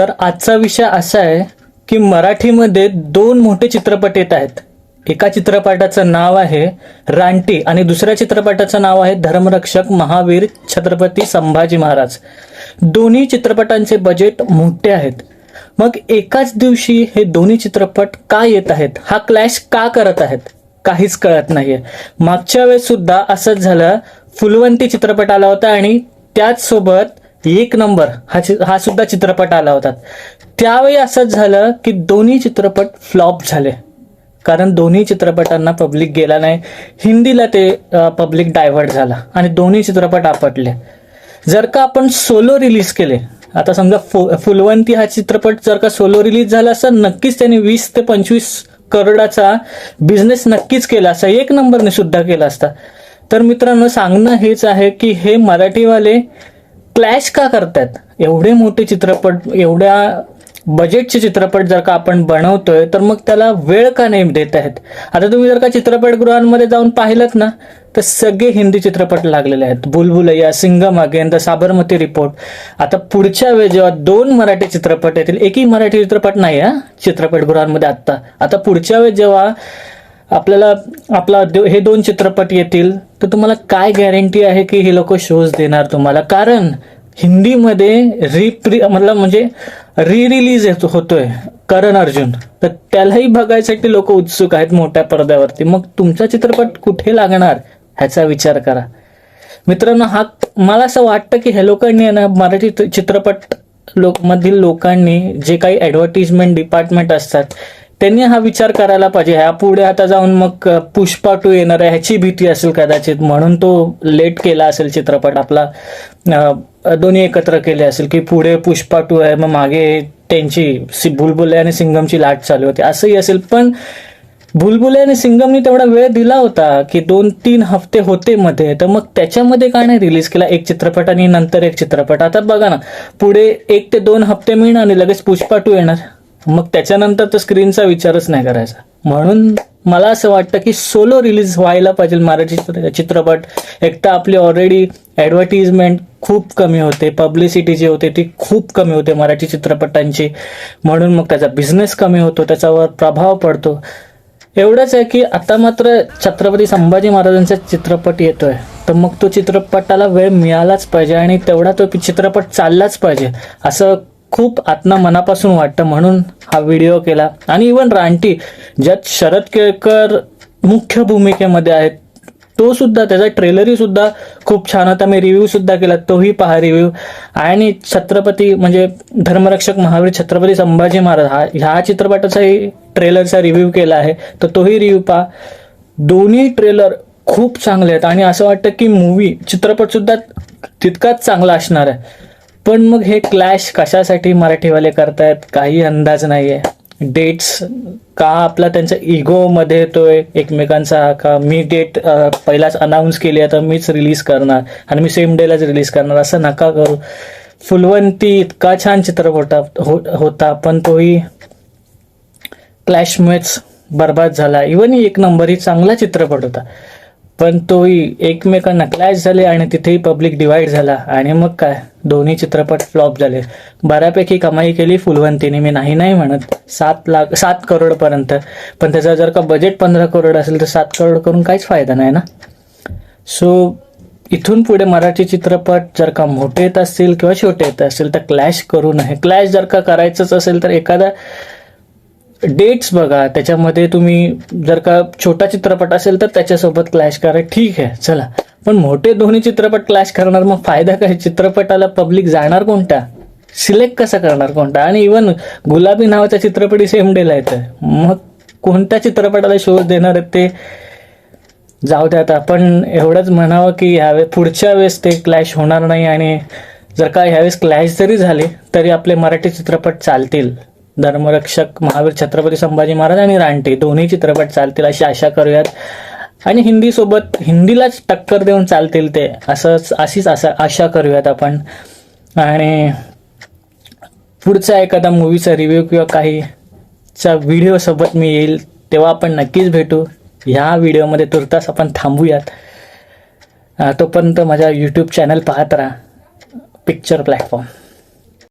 तर आजचा विषय असा आहे की मराठीमध्ये दोन मोठे चित्रपट येत आहेत. एका चित्रपटाचं नाव आहे रानटी आणि दुसऱ्या चित्रपटाचं नाव आहे धर्मरक्षक महावीर छत्रपती संभाजी महाराज. दोन्ही चित्रपटांचे बजेट मोठे आहेत. मग एकाच दिवशी हे दोन्ही चित्रपट का येत आहेत? हा क्लॅश का करत आहेत? काहीच कळत नाहीये. मागच्या वेळेस सुद्धा असंच झालं. फुलवंती चित्रपट आला होता आणि त्याच सोबत एक नंबर. हा हा सुद्धा चित्रपट आला होता. त्यावेळी असंच झालं की दोन्ही चित्रपट फ्लॉप झाले. कारण दोन्ही चित्रपटांना पब्लिक गेला नाही. हिंदीला ते पब्लिक डायव्हर्ट झाला आणि दोन्ही चित्रपट आपटले. जर का आपण सोलो रिलीज केले आता समजा फु- फुलवंती हा चित्रपट जर का सोलो रिलीज झाला असता नक्कीच त्यांनी वीस ते पंचवीस करोडाचा बिझनेस नक्कीच केला असता. एक नंबरने सुद्धा केला असता. तर मित्रांनो सांगणं हेच आहे की हे मराठीवाले क्लॅश का करतात? एवढे मोठे चित्रपट एवढ्या बजेटचे चित्रपट जर का आपण बनवतोय तर मग त्याला वेळ का नाही देत आहेत? आता तुम्ही जर का चित्रपटगृहांमध्ये जाऊन पाहिलं ना तर सगळे हिंदी चित्रपट लागलेले आहेत. बुलबुलैया Singham again the Sabarmati report आता पुढच्या वेळी जेव्हा दोन मराठी चित्रपट येतील एकही मराठी चित्रपट नाही हा चित्रपटगृहांमध्ये आत्ता. आता पुढच्या वेळ जेव्हा आपल्याला आपला दो- हे दोन चित्रपट येतील तर तुम्हाला काय गॅरंटी आहे की हे लोक शोज देणार तुम्हाला? कारण हिंदीमध्ये रिप्री मतलब म्हणजे री रिलीज होतोय करण अर्जुन. तर त्यालाही बघायसाठी लोक उत्सुक आहेत मोठ्या पडद्यावरती. मग तुमचा चित्रपट कुठे लागणार ह्याचा विचार करा. मित्रांनो हा मला असं वाटतं की हे लोकांनी आहे ना मराठी चित्रपट लोक मधील लोकांनी जे काही ऍडव्हर्टिजमेंट डिपार्टमेंट असतात त्यांनी हा विचार करायला पाहिजे. ह्या पुढे आता जाऊन मग पुष्पा टू येणार आहे ह्याची भीती असेल कदाचित. म्हणून तो लेट केला असेल चित्रपट. आपला दोन्ही एकत्र केले असेल की पुढे पुष्पा टू आहे मग मागे त्यांची सि- बुलबुले आणि सिंगमची लाट चालू होती. असंही असेल. पण बुलबुले आणि सिंगमनी तेवढा वेळ दिला होता की दोन तीन हफ्ते होते मध्ये. तर मग त्याच्यामध्ये का नाही रिलीज केला? एक चित्रपट आणि नंतर एक चित्रपट. आता बघा ना पुढे एक ते दोन हफ्ते मिळणार आणि लगेच पुष्पा टू येणार. मग त्याच्यानंतर तर स्क्रीनचा विचारच नाही करायचा. म्हणून मला असं वाटतं की सोलो रिलीज व्हायला पाहिजे मराठी चित्रपट. एक तर आपली ऑलरेडी ॲडव्हर्टिजमेंट खूप कमी होते पब्लिसिटी जी होते ती खूप कमी होते मराठी चित्रपटांची. म्हणून मग त्याचा बिझनेस कमी होतो त्याच्यावर प्रभाव पडतो. एवढंच आहे की आता मात्र छत्रपती संभाजी महाराजांचा चित्रपट येतोय. तर मग तो चित्रपटाला वेळ मिळालाच पाहिजे आणि तेवढा तो चित्रपट चाललाच पाहिजे. असं खूप आत्मा मनापासून वाटतं म्हणून हा व्हिडिओ केला. आणि इवन रानटी ज्यात शरद केळकर मुख्य भूमिकेमध्ये आहेत तो सुद्धा त्याचा ट्रेलरही सुद्धा खूप छान होता. मी रिव्ह्यू सुद्धा केला. तोही पहा रिव्ह्यू आणि छत्रपती म्हणजे धर्मरक्षक महावीर छत्रपती संभाजी महाराज हा ह्या चित्रपटाचाही ट्रेलरचा रिव्ह्यू केला आहे. तर तोही रिव्ह्यू पहा. दोन्ही ट्रेलर खूप चांगले आहेत. आणि असं वाटतं की मूवी चित्रपट सुद्धा तितकाच चांगला असणार आहे. पण मग हे क्लॅश कशासाठी मराठीवाले करतायत? काही अंदाज नाहीये. डेट्स का आपला त्यांचा इगो मध्ये येतोय एकमेकांचा? का मी डेट पहिलाच अनाऊन्स केली आहे तर मीच रिलीज करणार आणि मी सेम डेलाच रिलीज करणार? असं नका करू. फुलवंती इतका छान चित्रपट हो- होता पण तोही क्लॅशमुळेच बर्बाद झाला. इवन एक नंबर ही चांगला चित्रपट होता. पण तोही एकमेकांना क्लॅश झाले आणि तिथेही पब्लिक डिवाइड झाला. आणि मग काय? दोन्ही चित्रपट फ्लॉप झाले. बऱ्यापैकी कमाई केली फुलवंतीने मी नाही नाही म्हणत. सात लाख सात करोड पर्यंत. पण त्याचा जर का बजेट पंधरा करोड असेल तर सात करोड करून काहीच फायदा नाही ना? सो इथून पुढे मराठी चित्रपट जर का मोठे येत असतील किंवा छोटे येत असतील तर क्लॅश करू नये. क्लॅश जर का करायचंच असेल तर एखादा डेट्स बघा त्याच्यामध्ये तुम्ही जर का छोटा चित्रपट असेल तर त्याच्यासोबत क्लॅश करा. ठीक आहे चला. पण मोठे दोन्ही चित्रपट क्लॅश करणार मग फायदा काय? चित्रपटाला पब्लिक जाणार कोणता? सिलेक्ट कसं करणार कोणता? आणि इवन गुलाबी नावाचा चित्रपटही सेम डेला येतं मग कोणत्या चित्रपटाला शोध देणार आहेत ते? जाऊ द्या आता. आपण एवढंच म्हणावं की ह्यावे पुढच्या वेळेस ते क्लॅश होणार नाही आणि जर का ह्यावेळेस क्लॅश जरी झाले तरी आपले मराठी चित्रपट चालतील. धर्मरक्षक महावीर छत्रपती संभाजी महाराज आणि रानटे दोन्ही चित्रपट चालतील अशी आशा करूयात. आणि हिंदी सोबत हिंदीलाच टक्कर देऊन चालतील ते असंच अशीच असा आशा करूयात आपण. आणि पुढचा एखादा मूवीचा रिव्ह्यू किंवा काहीचा व्हिडिओ सोबत मी येईल तेव्हा आपण नक्कीच भेटू. ह्या व्हिडिओमध्ये तुर्तास आपण थांबूयात. तोपर्यंत माझ्या यूट्यूब चॅनल पाहत राहा. Picture platform